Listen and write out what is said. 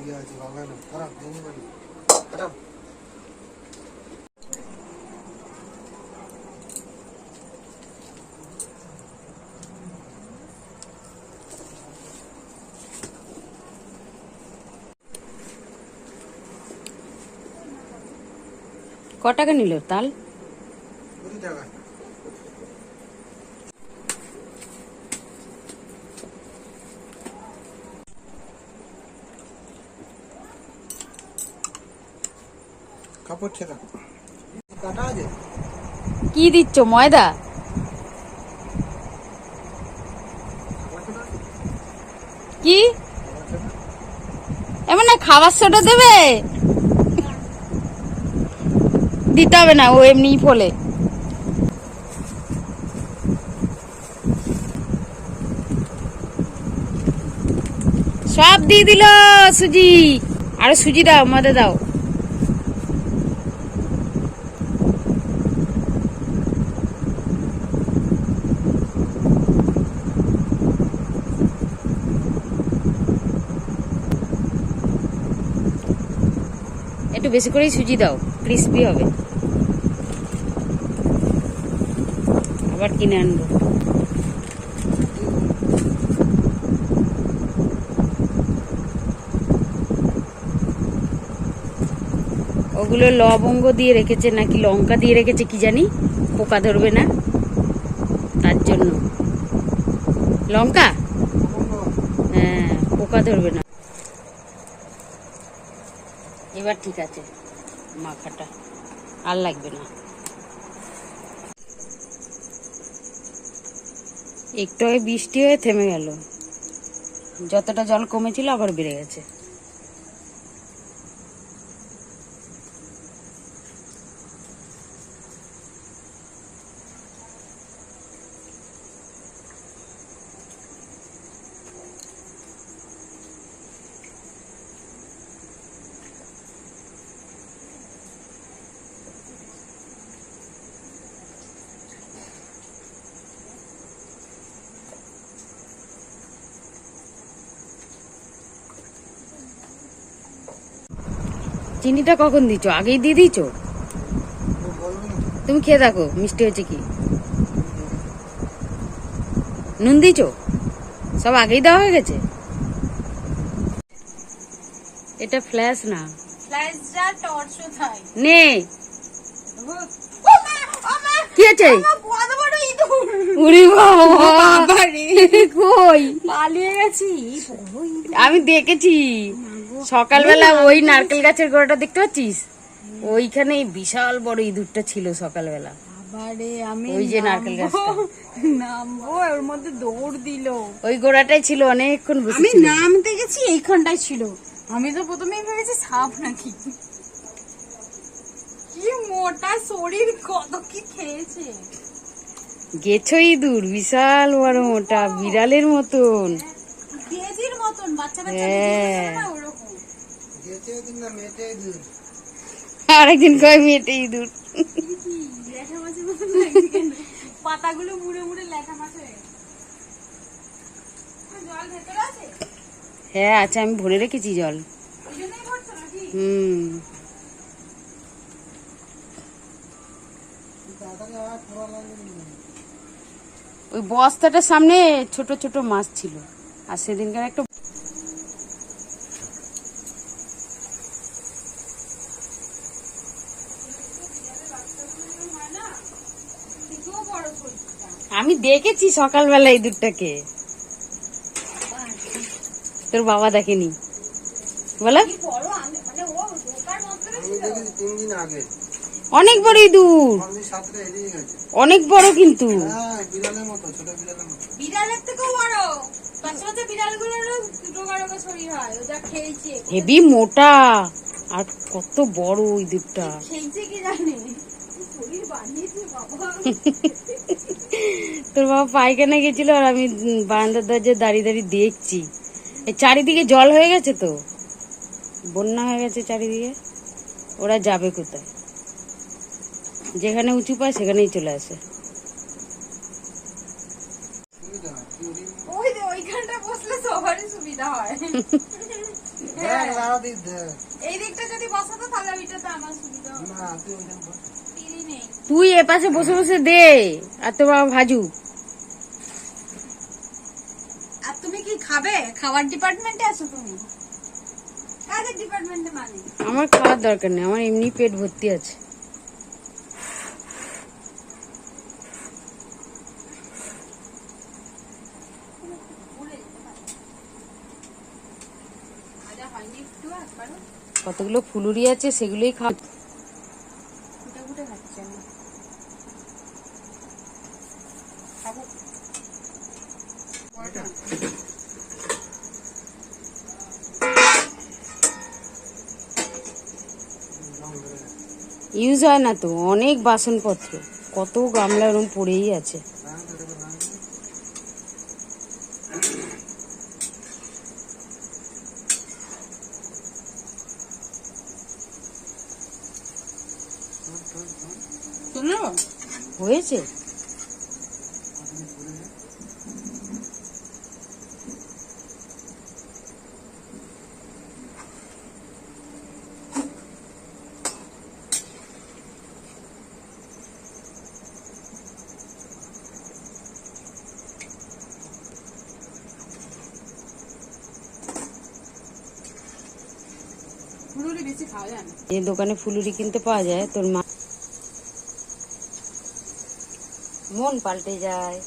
ইয়ে আছে বাগানে খারাপ জমি বাড়ি খারাপ ক টাকা নিল তাল কাপড় ছেঁড়া। কাটা আছে? কি দিচ্ছ ময়দা? কি? এমন না খাবার সোডা দেবে? দিতে হবে না ও এমনি ফলে। সব দিয়ে দিল সুজি। আরে সুজি দাও ময়দা দাও। বেশি করেই সুজি দাও ক্রিস্পি হবে। আবার কিনে আনব। ওগুলো লবঙ্গ দিয়ে রেখেছে, নাকি লঙ্কা দিয়ে রেখেছে কি জানি, পোকা ধরবে না। তার জন্য। লঙ্কা? হ্যাঁ পোকা ধরবে না। এবার ঠিক আছে। মাখাটা আর লাগবে না। একটু বৃষ্টি হয়ে থেমে গেল। যতটা জল কমেছিল আবার বেড়ে গেছে। চিনিটা কখন দিছো আগেই দিয়ে দিয়েছ? না তুমি খেয়ে দেখো মিষ্টি হয়েছে কি। নুন দিয়েছ? সব আগেই দেওয়া হয়ে গেছে? এটা ফ্ল্যাশ না। কি আছে? কই? পালিয়ে গেছি। আমি দেখেছি। সকালবেলা ওই নারকেল গাছের গোড়াটা দেখতে পাচ্ছিস? ওইখানে বিশাল বড় ইঁদুরটা ছিল সকালবেলা। বাবারে আমি ওই যে নারকেল গাছটা। নামবো ওর মধ্যে দৌড় দিল। ওই গোড়াটাই ছিল অনেকক্ষণ বসে আমি নামতে গেছি ছিল। আমি তো প্রথমেই ভেবেছি সাপ নাকি। কি মোটা শরীর কত কি খেয়েছে। গেছো ইঁদুর বিশাল বড় মোটা বিড়ালের মতন। কেজির মতন বাচ্চা বাচ্চা আরেকদিন কয় মেয়েটে ইঁদুর? পাতাগুলো মুড়ে মুড়ে লেখা মাছ হয়ে জল ভেতরে আছে? হ্যাঁ আচ্ছা আমি ভরে রেখেছি জল। হুম। ওই বস্তাটার সামনে ছোট ছোট মাছ ছিল। আর সেদিনকার একটা আমি দেখেছি সকালবেলা ইঁদুরটাকে তোর বাবা দেখেনি। বলো। মানে অনেক বড় ইঁদুর অনেক বড় কিন্তু। হ্যাঁ হয়। হেভি মোটা। আর কত বড় ইঁদুরটা খেয়েছে কি জানে। তোর বাবা পায়খানা গেছিল আর আমি বারান্দার দরজায় দাঁড়িয়ে দাঁড়িয়ে দেখছি। এই চারিদিকে জল হয়ে গেছে তো? বন্যা হয়ে গেছে চারিদিকে। ওরা যাবে কোথায়? যেখানে উঁচু পায় সেখানেই চলে আসে। হয়। এই দিকটা যদি বসাতো তাহলে ওইটাতে আমার সুবিধা হবে। না তুই নেই তুই এ পাশে বসে বসে দে আর তোর বাবা ভাজু। আর তুমি কি খাবে? খাবার ডিপার্টমেন্টে আছো তুমি? কাজের ডিপার্টমেন্টে মানে? আমার খাওয়ার দরকার নেই আমার এমনি পেট ভর্তি আছে। কতগুলো ফুলুরি আছে সেগুলোই খা ফুটে ফুটে খাচ্ছে আমি খাব বড়টা না। ইউজ হয় না তো অনেক বাসনপত্র। কত গামলা ওরম পড়েই আছে। হয়েছে ফুলুরি বেশি খাওয়া যায় না। যে দোকানে ফুলুরি কিনতে পাওয়া যায় তোর মা মন পাল্টে যায়।